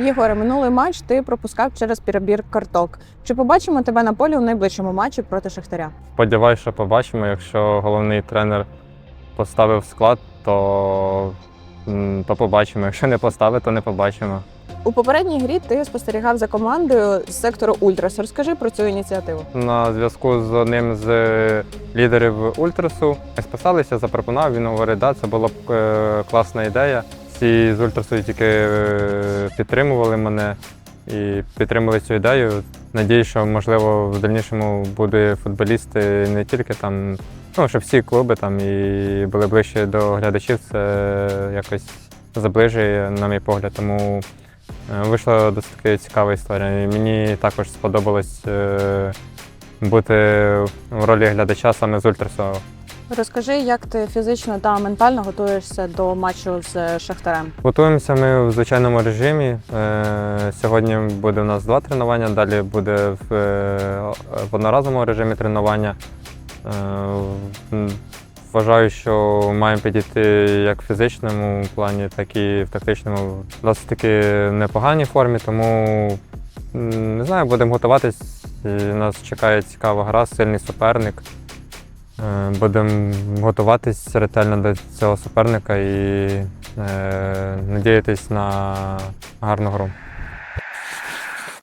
Єгоре, минулий матч ти пропускав через перебір карток. Чи побачимо тебе на полі у найближчому матчі проти Шахтаря? Сподіваюсь, що побачимо. Якщо головний тренер поставив склад, то, то побачимо. Якщо не поставить, то не побачимо. У попередній грі ти спостерігав за командою з сектору Ультрас. Розкажи про цю ініціативу. На зв'язку з одним з лідерів Ультрасу ми списалися, запропонував. Він говорить, да, це була б е, класна ідея. Всі з Ультрасу тільки е, підтримували мене і підтримали цю ідею. Надію, що можливо в дальнішому будуть футболісти не тільки там, ну щоб всі клуби там і були ближче до глядачів. Це якось заближує, на мій погляд. Тому е, вийшла досить цікава історія. І мені також сподобалось е, бути в ролі глядача саме з Ультрасу. Розкажи, як ти фізично та ментально готуєшся до матчу з Шахтарем. Готуємося ми в звичайному режимі. Е, Сьогодні буде у нас два тренування, далі буде в, е, одноразовому режимі тренування. Е, Вважаю, що маємо підійти як в фізичному плані, так і в тактичному. Досить таки непоганій формі, тому не знаю, будемо готуватись. Нас чекає цікава гра, сильний суперник. Е, Будемо готуватись ретельно до цього суперника і е, надіятись на гарну гру.